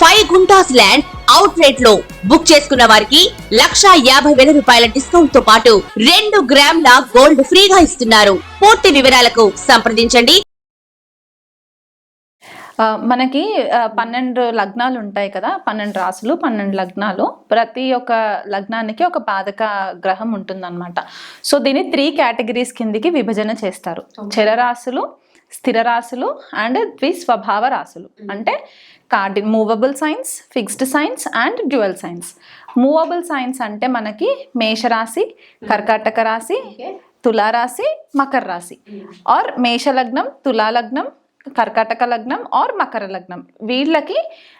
Five guntas land out రేట్లో book చేసుకున్న వారికి లక్షా యాభై వేల రూపాయల డిస్కౌంట్తో పాటు రెండు గ్రాముల గోల్డ్ ఫ్రీగా ఇస్తున్నారు. పూర్తి వివరాలకు సంప్రదించండి. మనకి పన్నెండు లగ్నాలు ఉంటాయి కదా పన్నెండు రాసులు పన్నెండు లగ్నాలు. ప్రతి ఒక్క లగ్నానికి ఒక బాధక గ్రహం ఉంటుందన్నమాట. సో దీన్ని త్రీ కేటగిరీస్ కిందికి విభజన చేస్తారు. చరరాశులు స్థిర రాశులు అండ్ ద్విస్వభావ రాశులు. అంటే Cardy movable signs fixed signs and dual signs. Movable signs అంటే మనకి మేషరాశి కర్కాటక రాశి తులారాశి మకర రాశి. ఆర్ మేషలగ్నం తులాలగ్నం కర్కాటక లగ్నం ఆర్ మకర లగ్నం. వీళ్ళకి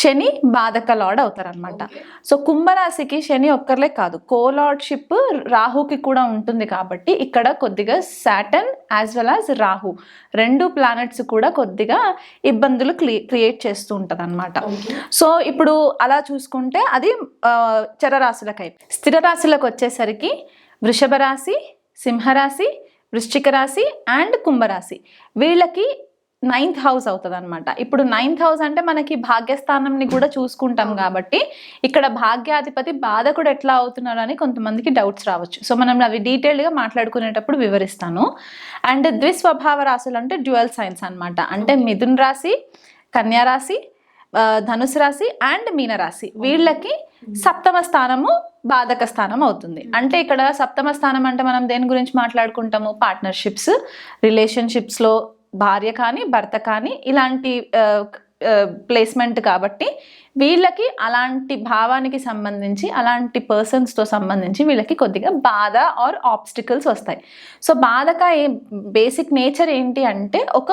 శని బాధక లార్డ్ అవుతారనమాట సో కుంభరాశికి శని ఒక్కర్లే కాదు. కోలార్డ్షిప్ రాహుకి కూడా ఉంటుంది కాబట్టి ఇక్కడ కొద్దిగా Saturn as well as Rahu. రెండు ప్లానెట్స్ కూడా కొద్దిగా ఇబ్బందులు క్రియేట్ చేస్తూ ఉంటుంది అనమాట సో ఇప్పుడు అలా చూసుకుంటే అది చరరాశులకై. స్థిర రాశులకు వచ్చేసరికి వృషభ రాశి సింహరాశి వృశ్చిక రాశి అండ్ కుంభరాశి. వీళ్ళకి నైన్త్ హౌస్ అవుతుంది అనమాట ఇప్పుడు నైన్త్ హౌస్ అంటే మనకి భాగ్యస్థానంని కూడా చూసుకుంటాం కాబట్టి ఇక్కడ భాగ్యాధిపతి బాధకుడు ఎట్లా అవుతున్నారు అని కొంతమందికి డౌట్స్ రావచ్చు. సో మనం అవి డీటెయిల్డ్గా మాట్లాడుకునేటప్పుడు వివరిస్తాను. అండ్ ద్విస్వభావ రాశులు అంటే డ్యువల్ సైన్స్ అన్నమాట. అంటే మిథున్ రాశి కన్యా రాశి ధనుసు రాశి అండ్ మీనరాశి వీళ్ళకి సప్తమ స్థానము బాధక స్థానం అవుతుంది. అంటే ఇక్కడ సప్తమ స్థానం అంటే మనం దేని గురించి మాట్లాడుకుంటాము? పార్ట్నర్షిప్స్ రిలేషన్షిప్స్లో భార్య కానీ భర్త కానీ ఇలాంటి ప్లేస్మెంట్ కాబట్టి వీళ్ళకి అలాంటి భావానికి సంబంధించి అలాంటి పర్సన్స్తో సంబంధించి వీళ్ళకి కొద్దిగా బాధ ఆర్ ఆబ్స్టికల్స్ వస్తాయి. సో బాధక ఏ బేసిక్ నేచర్ ఏంటి అంటే ఒక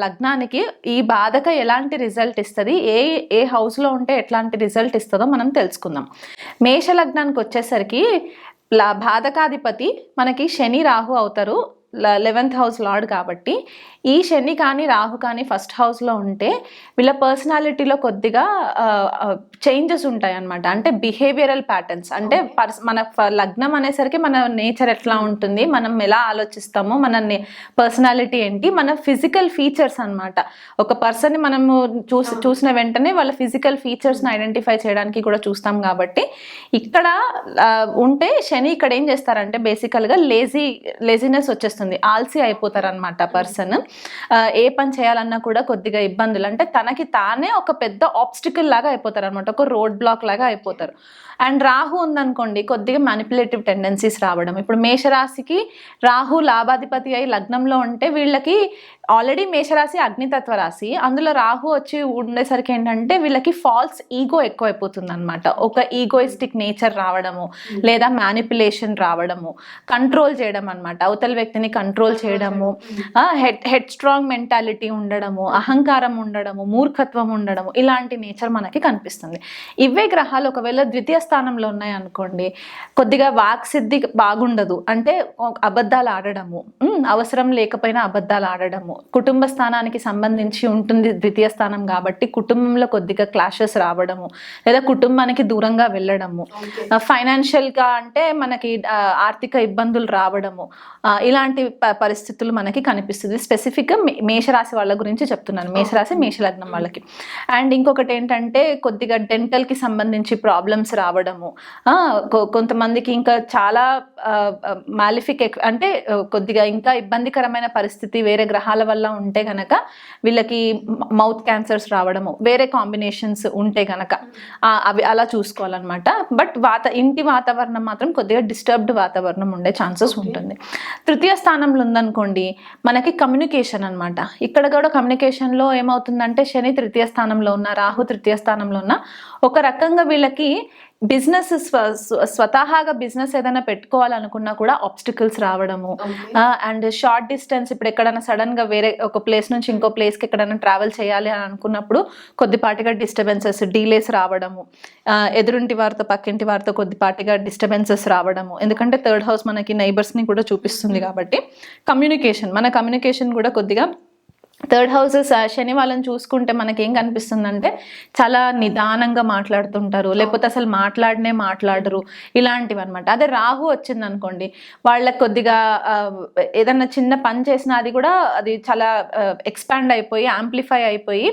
లగ్నానికి ఈ బాధక ఎలాంటి రిజల్ట్ ఇస్తుంది? ఏ ఏ హౌస్లో ఉంటే ఎట్లాంటి రిజల్ట్ ఇస్తుందో మనం తెలుసుకుందాం. మేష లగ్నానికి వచ్చేసరికి లా- బాధకాధిపతి మనకి శని రాహు అవుతారు. లెవెన్త్ హౌస్ లార్డ్ కాబట్టి ఈ శని కానీ రాహు కానీ ఫస్ట్ హౌస్లో ఉంటే వీళ్ళ పర్సనాలిటీలో కొద్దిగా చేంజెస్ ఉంటాయి అన్నమాట అంటే బిహేవియరల్ ప్యాటర్న్స్ అంటే పర్స్ మన లగ్నం అనేసరికి మన నేచర్ ఎట్లా ఉంటుంది మనం ఎలా ఆలోచిస్తామో మన పర్సనాలిటీ ఏంటి మన ఫిజికల్ ఫీచర్స్ అన్నమాట. ఒక పర్సన్ని మనము చూసి చూసిన వెంటనే వాళ్ళ ఫిజికల్ ఫీచర్స్ని ఐడెంటిఫై చేయడానికి కూడా చూస్తాం కాబట్టి ఇక్కడ ఉంటే శని ఇక్కడ ఏం చేస్తారంటే బేసికల్గా లేజీ లేజినెస్ వచ్చేస్తుంది. ఆల్సీ అయిపోతారనమాట పర్సన్. ఏ పని చేయాలన్నా కూడా కొద్దిగా ఇబ్బందులు. అంటే తనకి తానే ఒక పెద్ద ఆబ్స్టికల్ లాగా అయిపోతారు అనమాట ఒక రోడ్ బ్లాక్ లాగా అయిపోతారు. అండ్ రాహు ఉందనుకోండి కొద్దిగా మ్యానిపులేటివ్ టెండెన్సీస్ రావడం. ఇప్పుడు మేషరాశికి రాహు లాభాధిపతి అయి లగ్నంలో ఉంటే వీళ్ళకి ఆల్రెడీ మేషరాశి అగ్నితత్వ రాశి. అందులో రాహు వచ్చి ఉండేసరికి ఏంటంటే వీళ్ళకి ఫాల్స్ ఈగో ఎక్కువైపోతుంది అనమాట ఒక ఈగోయిస్టిక్ నేచర్ రావడము లేదా మ్యానిపులేషన్ రావడము కంట్రోల్ చేయడం అనమాట అవతల వ్యక్తిని కంట్రోల్ చేయడము హెడ్ హెడ్ స్ట్రాంగ్ మెంటాలిటీ ఉండడము అహంకారం ఉండడము మూర్ఖత్వం ఉండడము ఇలాంటి నేచర్ మనకి కనిపిస్తుంది. ఇవే గ్రహాలు ఒకవేళ ద్వితీయ స్థానంలో ఉన్నాయి అనుకోండి కొద్దిగా వాక్సిద్ధి బాగుండదు. అంటే అబద్ధాలు ఆడడము అవసరం లేకపోయినా అబద్ధాలు ఆడడము కుటుంబ స్థానానికి సంబంధించి ఉంటుంది ద్వితీయ స్థానం కాబట్టి కుటుంబంలో కొద్దిగా క్లాషెస్ రావడము లేదా కుటుంబానికి దూరంగా వెళ్ళడము ఫైనాన్షియల్గా అంటే మనకి ఆర్థిక ఇబ్బందులు రావడము ఇలాంటి పరిస్థితులు మనకి కనిపిస్తుంది. స్పెసిఫిక్గా మేషరాశి వాళ్ళ గురించి చెప్తున్నాను. మేషరాశి మేషలగ్నం వాళ్ళకి. అండ్ ఇంకొకటి ఏంటంటే కొద్దిగా డెంటల్కి సంబంధించి ప్రాబ్లమ్స్ రావడము కొంతమందికి ఇంకా చాలా మాలిఫిక్ అంటే కొద్దిగా ఇంకా ఇబ్బందికరమైన పరిస్థితి వేరే గ్రహాల వల్ల ఉంటే గనక వీళ్ళకి మౌత్ క్యాన్సర్స్ రావడము వేరే కాంబినేషన్స్ ఉంటే గనక ఆ, అవి అలా చూసుకోవాలన్నమాట. బట్ వాత ఇంటి వాతావరణం మాత్రం కొద్దిగా డిస్టర్బ్డ్ వాతావరణం ఉండే ఛాన్సెస్ ఉంటుంది. తృతీయ స్థానంలో ఉందనుకోండి మనకి కమ్యూనికేషన్ అన్నమాట. ఇక్కడ కూడా కమ్యూనికేషన్లో ఏమవుతుందంటే శని తృతీయ స్థానంలో ఉన్న రాహు తృతీయ స్థానంలో ఉన్న ఒక రకంగా వీళ్ళకి బిజినెస్ స్వ స్వ- స్వతహాగా బిజినెస్ ఏదైనా పెట్టుకోవాలనుకున్నా కూడా ఆబ్స్టికల్స్ రావడము. అండ్ షార్ట్ డిస్టెన్స్ ఇప్పుడు ఎక్కడైనా సడన్గా వేరే ఒక ప్లేస్ నుంచి ఇంకో ప్లేస్కి ఎక్కడైనా ట్రావెల్ చేయాలి అని అనుకున్నప్పుడు కొద్దిపాటిగా డిస్టర్బెన్సెస్ డీలేస్ రావడము. ఎదురింటి వారితో పక్కింటి వారితో కొద్దిపాటిగా డిస్టర్బెన్సెస్ రావడము. ఎందుకంటే థర్డ్ హౌస్ మనకి నైబర్స్ని కూడా చూపిస్తుంది కాబట్టి కమ్యూనికేషన్ మన కమ్యూనికేషన్ కూడా కొద్దిగా థర్డ్ హౌసెస్ శని వాళ్ళని చూసుకుంటే మనకి ఏం కనిపిస్తుందంటే చాలా నిదానంగా మాట్లాడుతుంటారు. లేకపోతే అసలు మాట్లాడనే మాట్లాడరు. ఇలాంటివి అనమాట అదే రాహు వచ్చింది అనుకోండి వాళ్ళకి కొద్దిగా ఏదన్నా చిన్న పని చేసినా అది కూడా అది చాలా ఎక్స్పాండ్ అయిపోయి యాంప్లిఫై అయిపోయి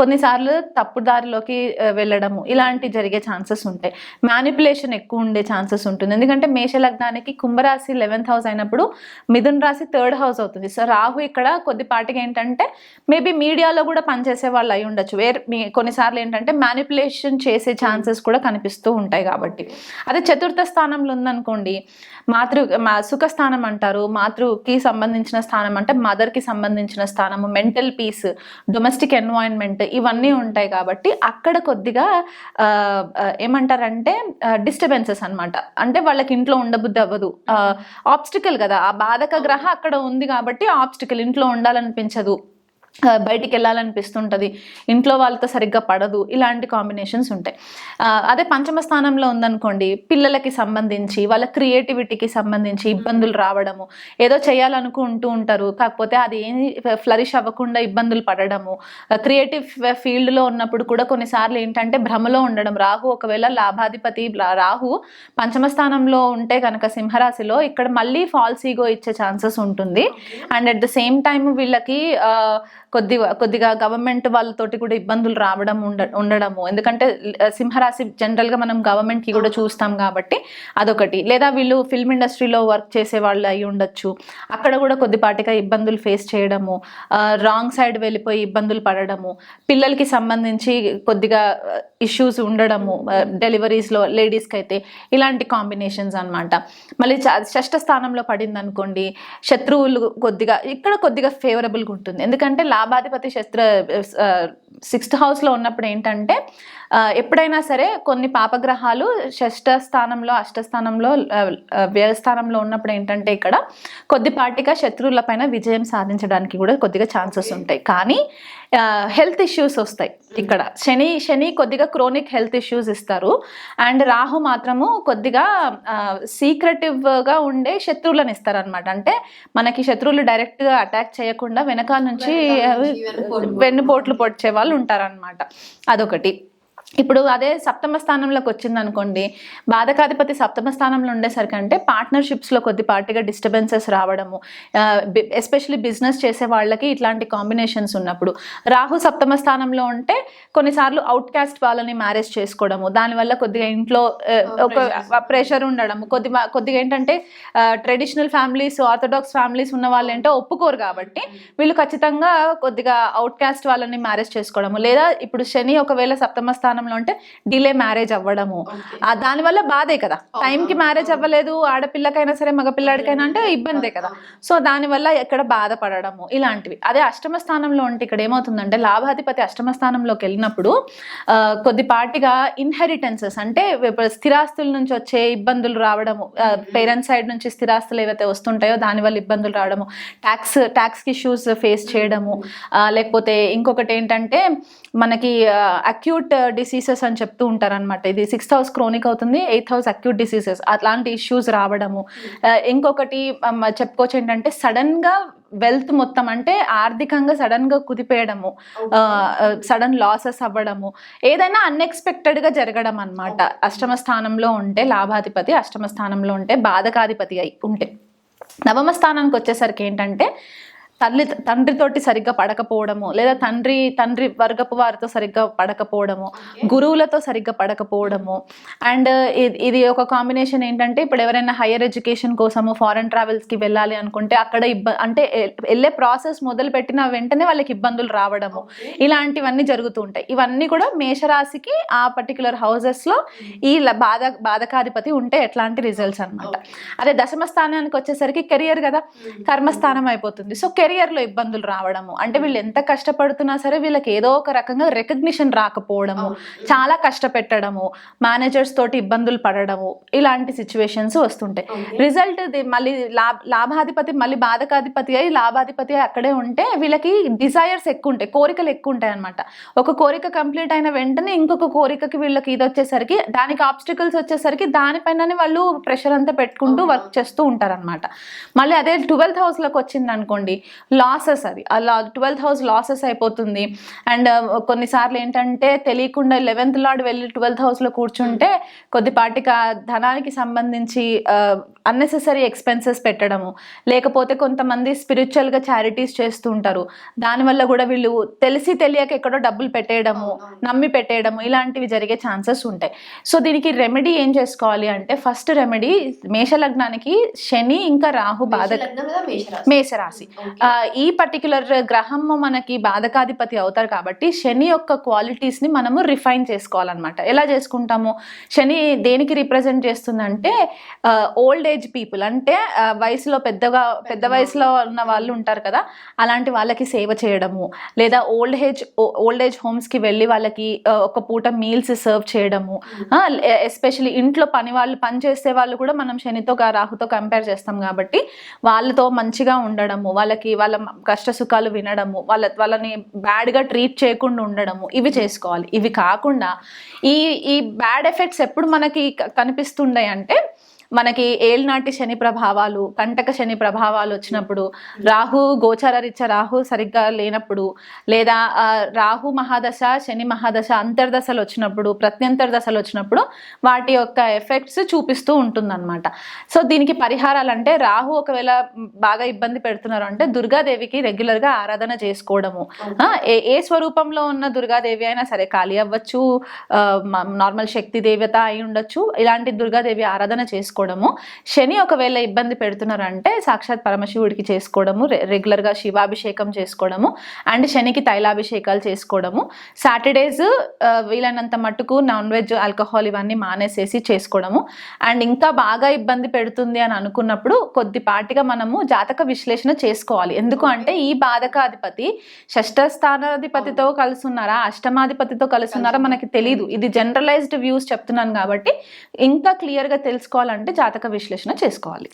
కొన్నిసార్లు తప్పు దారిలోకి వెళ్ళడము ఇలాంటి జరిగే ఛాన్సెస్ ఉంటాయి. మ్యానిపులేషన్ ఎక్కువ ఉండే ఛాన్సెస్ ఉంటుంది. ఎందుకంటే మేష లగ్నానికి కుంభరాశి లెవెన్త్ హౌస్ అయినప్పుడు మిథున్ రాశి థర్డ్ హౌస్ అవుతుంది. సో రాహు ఇక్కడ కొద్దిపాటిగా ఏంటంటే మేబీ మీడియాలో కూడా పనిచేసే వాళ్ళు అయి ఉండొచ్చు. వేరే మీ- కొన్నిసార్లు ఏంటంటే మ్యానిపులేషన్ చేసే ఛాన్సెస్ కూడా కనిపిస్తూ ఉంటాయి కాబట్టి. అదే చతుర్థ స్థానంలో ఉందనుకోండి మాతృ సుఖ స్థానం అంటారు మాతృకి సంబంధించిన స్థానం అంటే మదర్కి సంబంధించిన స్థానము మెంటల్ పీస్ డొమెస్టిక్ ఎన్వైరన్మెంట్ ఇవన్నీ ఉంటాయి కాబట్టి అక్కడ కొద్దిగా ఏమంటారంటే డిస్టర్బెన్సెస్ అన్నమాట. అంటే వాళ్ళకి ఇంట్లో ఉండబుద్ధి అవ్వదు. ఆబ్స్టికల్ కదా. ఆ బాధక గ్రహ అక్కడ ఉంది కాబట్టి ఆబ్స్టికల్ ఇంట్లో ఉండాలనిపించదు. బయటికి వెళ్ళాలనిపిస్తుంటుంది. ఇంట్లో వాళ్ళతో సరిగ్గా పడదు. ఇలాంటి కాంబినేషన్స్ ఉంటాయి. అదే పంచమ స్థానంలో ఉందనుకోండి పిల్లలకి సంబంధించి వాళ్ళ క్రియేటివిటీకి సంబంధించి ఇబ్బందులు రావడము ఏదో చేయాలనుకుంటూ ఉంటారు. కాకపోతే అది ఏమి ఫ్లరిష్ అవ్వకుండా ఇబ్బందులు పడడము క్రియేటివ్ ఫీల్డ్లో ఉన్నప్పుడు కూడా కొన్నిసార్లు ఏంటంటే భ్రమలో ఉండడం. రాహు ఒకవేళ లాభాధిపతి రాహు పంచమ స్థానంలో ఉంటే కనుక సింహరాశిలో ఇక్కడ మళ్ళీ ఫాల్స్ ఈగో ఇచ్చే ఛాన్సెస్ ఉంటుంది. And at the same time వీళ్ళకి కొద్ది కొద్దిగా గవర్నమెంట్ వాళ్ళతోటి కూడా ఇబ్బందులు రావడం ఉండ ఉండడము. ఎందుకంటే సింహరాశి జనరల్గా మనం గవర్నమెంట్కి కూడా చూస్తాం కాబట్టి అదొకటి. లేదా వీళ్ళు ఫిల్మ్ ఇండస్ట్రీలో వర్క్ చేసే వాళ్ళు అయి ఉండొచ్చు. అక్కడ కూడా కొద్దిపాటిగా ఇబ్బందులు ఫేస్ చేయడము. రాంగ్ సైడ్ వెళ్ళిపోయి ఇబ్బందులు పడడము. పిల్లలకి సంబంధించి కొద్దిగా ఇష్యూస్ ఉండడము. డెలివరీస్లో లేడీస్కి అయితే ఇలాంటి కాంబినేషన్స్ అన్నమాట. మళ్ళీ చ- షష్ఠ స్థానంలో పడింది అనుకోండి శత్రువులు కొద్దిగా ఇక్కడ కొద్దిగా ఫేవరబుల్గా ఉంటుంది. ఎందుకంటే లాభాధిపతి శస్త్ర సిక్స్త్ హౌస్లో ఉన్నప్పుడు ఏంటంటే ఎప్పుడైనా సరే కొన్ని పాపగ్రహాలు షష్ఠ స్థానంలో అష్టస్థానంలో వ్యయస్థానంలో ఉన్నప్పుడు ఏంటంటే ఇక్కడ కొద్దిపాటిగా శత్రువులపైన విజయం సాధించడానికి కూడా కొద్దిగా ఛాన్సెస్ ఉంటాయి. కానీ హెల్త్ ఇష్యూస్ వస్తాయి ఇక్కడ. శని శని కొద్దిగా క్రోనిక్ హెల్త్ ఇష్యూస్ ఇస్తారు. అండ్ రాహు మాత్రము కొద్దిగా సీక్రెటివ్గా ఉండే శత్రువులను ఇస్తారనమాట అంటే మనకి శత్రువులు డైరెక్ట్గా అటాక్ చేయకుండా వెనకాల నుంచి వెన్నుపోట్లు పొడిచే వాళ్ళు ఉంటారనమాట అదొకటి. ఇప్పుడు అదే సప్తమ స్థానంలోకి వచ్చింది అనుకోండి బాధకాధిపతి సప్తమ స్థానంలో ఉండేసరికి అంటే పార్ట్నర్షిప్స్లో కొద్దిపాటిగా డిస్టర్బెన్సెస్ రావడము ఎస్పెషల్లీ బిజినెస్ చేసే వాళ్ళకి ఇట్లాంటి కాంబినేషన్స్ ఉన్నప్పుడు. రాహు సప్తమ స్థానంలో ఉంటే కొన్నిసార్లు అవుట్ కాస్ట్ వాళ్ళని మ్యారేజ్ చేసుకోవడము దానివల్ల కొద్దిగా ఇంట్లో ఒక ప్రెషర్ ఉండడము కొద్దిగా కొద్దిగా ఏంటంటే ట్రెడిషనల్ ఫ్యామిలీస్ ఆర్థోడాక్స్ ఫ్యామిలీస్ ఉన్న వాళ్ళు ఏంటో ఒప్పుకోరు కాబట్టి వీళ్ళు ఖచ్చితంగా కొద్దిగా అవుట్ కాస్ట్ వాళ్ళని మ్యారేజ్ చేసుకోవడము. లేదా ఇప్పుడు శని ఒకవేళ సప్తమ స్థానంలో ఉంటే డిలే మ్యారేజ్ అవ్వడము. దానివల్ల బాధే కదా. టైంకి మ్యారేజ్ అవ్వలేదు ఆడపిల్లకైనా సరే మగపిల్లాడికైనా అంటే ఇబ్బందే కదా. సో దానివల్ల ఎక్కడ బాధపడడము ఇలాంటివి. అదే అష్టమ స్థానంలో ఉంటే ఇక్కడ ఏమవుతుందంటే లాభాధిపతి అష్టమ స్థానంలోకి వెళ్ళినప్పుడు కొద్దిపాటిగా ఇన్హెరిటెన్సెస్ అంటే స్థిరాస్తుల నుంచి వచ్చే ఇబ్బందులు రావడము పేరెంట్స్ సైడ్ నుంచి స్థిరాస్తులు ఏవైతే వస్తుంటాయో దానివల్ల ఇబ్బందులు రావడము ట్యాక్స్ ట్యాక్స్ ఇష్యూస్ ఫేస్ చేయడము లేకపోతే ఇంకొకటి ఏంటంటే మనకి అక్యూట్ డిసీజెస్ అని చెప్తూ ఉంటారనమాట ఇది సిక్స్త్ హౌస్ క్రోనిక్ అవుతుంది ఎయిత్ హౌస్ అక్యూట్ డిసీజెస్ అట్లాంటి ఇష్యూస్ రావడము. ఆ, ఇంకొకటి మ, చెప్పుకోవచ్చు ఏంటంటే సడన్గా వెల్త్ మొత్తం అంటే ఆర్థికంగా సడన్గా కుదిపేయడము. సడన్ లాసెస్ అవ్వడము. ఏదైనా అన్ఎక్స్పెక్టెడ్గా జరగడం అన్నమాట. అష్టమ స్థానంలో ఉంటే లాభాధిపతి అష్టమ స్థానంలో ఉంటే బాధకాధిపతి అయి ఉంటే. నవమ స్థానానికి వచ్చేసరికి ఏంటంటే తల్లి తండ్రితోటి సరిగ్గా పడకపోవడము లేదా తండ్రి తండ్రి వర్గపు వారితో సరిగ్గా పడకపోవడము గురువులతో సరిగ్గా పడకపోవడము. అండ్ ఇది ఒక కాంబినేషన్ ఏంటంటే ఇప్పుడు ఎవరైనా హైయర్ ఎడ్యుకేషన్ కోసము ఫారెన్ ట్రావెల్స్కి వెళ్ళాలి అనుకుంటే అక్కడ ఇబ్బ అంటే వెళ్ళే ప్రాసెస్ మొదలు పెట్టిన వెంటనే వాళ్ళకి ఇబ్బందులు రావడము. ఇలాంటివన్నీ జరుగుతూ ఉంటాయి. ఇవన్నీ కూడా మేషరాశికి ఆ పర్టికులర్ హౌసెస్లో ఈ ల- బాధ బాధకాధిపతి ఉంటే ఎట్లాంటి రిజల్ట్స్ అన్నమాట. అదే దశమ స్థానానికి వచ్చేసరికి కెరియర్ కదా. కర్మస్థానం అయిపోతుంది. సో కెరియర్లో ఇబ్బందులు రావడము. అంటే వీళ్ళు ఎంత కష్టపడుతున్నా సరే వీళ్ళకి ఏదో ఒక రకంగా రికగ్నిషన్ రాకపోవడము చాలా కష్టపెట్టడము మేనేజర్స్ తోటి ఇబ్బందులు పడడము ఇలాంటి సిచ్యువేషన్స్ వస్తుంటాయి. రిజల్ట్ మళ్ళీ లాభ లాభాధిపతి మళ్ళీ బాధకాధిపతి అయి లాభాధిపతి అయి అక్కడే ఉంటే వీళ్ళకి డిజైర్స్ ఎక్కువ ఉంటాయి కోరికలు ఎక్కువ ఉంటాయి అనమాట ఒక కోరిక కంప్లీట్ అయిన వెంటనే ఇంకొక కోరికకి వీళ్ళకి ఇది వచ్చేసరికి దానికి ఆబ్స్టికల్స్ వచ్చేసరికి దానిపైననే వాళ్ళు ప్రెషర్ అంతా పెట్టుకుంటూ వర్క్ చేస్తూ ఉంటారనమాట మళ్ళీ అదే ట్వెల్త్ హౌస్లోకి వచ్చింది అనుకోండి లాసెస్ అది. అలా ట్వెల్త్ హౌస్ లాసెస్ అయిపోతుంది. అండ్ కొన్నిసార్లు ఏంటంటే తెలియకుండా లెవెన్త్ లాడ్ వెళ్ళి ట్వెల్త్ హౌస్లో కూర్చుంటే కొద్దిపాటికి ఆ ధనానికి సంబంధించి అన్నెసెసరీ ఎక్స్పెన్సెస్ పెట్టడము. లేకపోతే కొంతమంది స్పిరిచువల్గా చారిటీస్ చేస్తూ ఉంటారు దానివల్ల కూడా వీళ్ళు తెలిసి తెలియక ఎక్కడో డబ్బులు పెట్టేయడము నమ్మి పెట్టేయడము ఇలాంటివి జరిగే ఛాన్సెస్ ఉంటాయి. సో దీనికి రెమెడీ ఏం చేసుకోవాలి అంటే ఫస్ట్ రెమెడీ మేషలగ్నానికి శని ఇంకా రాహు బాధ మేషరాశి? ఈ పర్టికులర్ గ్రహము మనకి బాధకాధిపతి అవుతారు కాబట్టి శని యొక్క క్వాలిటీస్ని మనము రిఫైన్ చేసుకోవాలన్నమాట. ఎలా చేసుకుంటాము? శని దేనికి రిప్రజెంట్ చేస్తుందంటే ఓల్డ్ ఏజ్ పీపుల్ అంటే వయసులో పెద్దగా పెద్ద వయసులో ఉన్న వాళ్ళు ఉంటారు కదా అలాంటి వాళ్ళకి సేవ చేయడము. లేదా ఓల్డ్ ఏజ్ ఓల్డ్ ఏజ్ హోమ్స్కి వెళ్ళి వాళ్ళకి ఒక పూట మీల్స్ సర్వ్ చేయడము. ఎస్పెషల్లీ ఇంట్లో పని వాళ్ళు పని చేసే వాళ్ళు కూడా మనం శనితో రాహుతో కంపేర్ చేస్తాం కాబట్టి వాళ్ళతో మంచిగా ఉండడము వాళ్ళకి వాళ్ళ కష్ట సుఖాలు వినడము వాళ్ళ వాళ్ళని బ్యాడ్గా ట్రీట్ చేయకుండా ఉండడము ఇవి చేసుకోవాలి. ఇవి కాకుండా ఈ ఈ బ్యాడ్ ఎఫెక్ట్స్ ఎప్పుడు మనకి క- కనిపిస్తుండే అంటే మనకి ఏಳ್నాటి శని ప్రభావాలు కంటక శని ప్రభావాలు వచ్చినప్పుడు రాహు గోచర రీత్యా రాహు సరిగ్గా లేనప్పుడు లేదా రాహు మహాదశ శని మహాదశ అంతర్దశలు వచ్చినప్పుడు ప్రత్యంతర దశలు వచ్చినప్పుడు వాటి యొక్క ఎఫెక్ట్స్ చూపిస్తూ ఉంటుందన్నమాట. సో దీనికి పరిహారాలు అంటే రాహు ఒకవేళ బాగా ఇబ్బంది పెడుతున్నారు అంటే దుర్గాదేవికి రెగ్యులర్గా ఆరాధన చేసుకోవడము. ఏ ఏ స్వరూపంలో ఉన్న దుర్గాదేవి అయినా సరే కాళీ అవ్వచ్చు నార్మల్ శక్తి దేవత అయి ఉండొచ్చు ఇలాంటి దుర్గాదేవి ఆరాధన చేసుకోవడము. శని ఒకవేళ ఇబ్బంది పెడుతున్నారు అంటే సాక్షాత్ పరమశివుడికి చేసుకోవడము రెగ్యులర్గా శివాభిషేకం చేసుకోవడము అండ్ శనికి తైలాభిషేకాలు చేసుకోవడము. సాటర్డేస్ వీలైనంత మట్టుకు నాన్ వెజ్ ఆల్కహాల్ ఇవన్నీ మానేసేసి చేసుకోవడము. అండ్ ఇంకా బాగా ఇబ్బంది పెడుతుంది అని అనుకున్నప్పుడు కొద్దిపాటిగా మనము జాతక విశ్లేషణ చేసుకోవాలి. ఎందుకు అంటే ఈ బాధకాధిపతి షష్ఠ స్థానాధిపతితో కలుసున్నారా అష్టమాధిపతితో కలుసున్నారా మనకి తెలియదు ఇది జనరలైజ్డ్ వ్యూస్ చెప్తున్నాను కాబట్టి ఇంకా క్లియర్గా తెలుసుకోవాలంటే జాతక విశ్లేషణ చేసుకోవాలి.